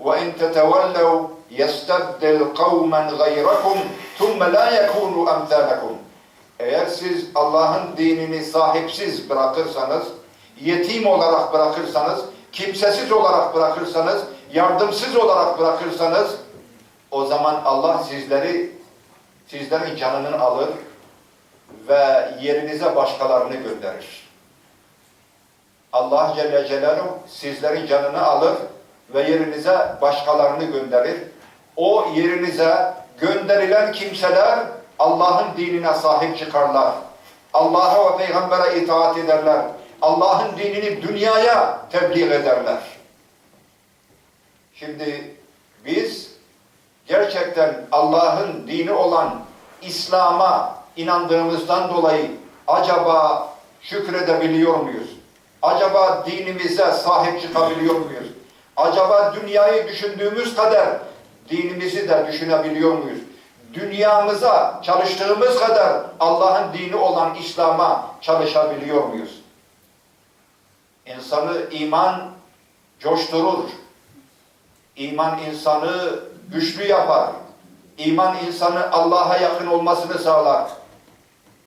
وإن تتولوا يستبدل قوما غيركم ثم لا يكونوا أمثالكم Eğer siz Allah'ın dinini sahipsiz bırakırsanız, yetim olarak bırakırsanız, kimsesiz olarak bırakırsanız, yardımsız olarak bırakırsanız, o zaman Allah sizleri, sizlerin canını alır ve yerinize başkalarını gönderir. Allah Celle Celaluhu sizlerin canını alır ve yerinize başkalarını gönderir. O yerinize gönderilen kimseler Allah'ın dinine sahip çıkarlar. Allah'a ve peygambere itaat ederler. Allah'ın dinini dünyaya tebliğ ederler. Şimdi biz gerçekten Allah'ın dini olan İslam'a inandığımızdan dolayı acaba şükredebiliyor muyuz? Acaba dinimize sahip çıkabiliyor muyuz? Acaba dünyayı düşündüğümüz kadar dinimizi de düşünebiliyor muyuz? Dünyamıza çalıştığımız kadar Allah'ın dini olan İslam'a çalışabiliyor muyuz? İnsanı iman coşturur. İman insanı güçlü yapar. İman insanı Allah'a yakın olmasını sağlar.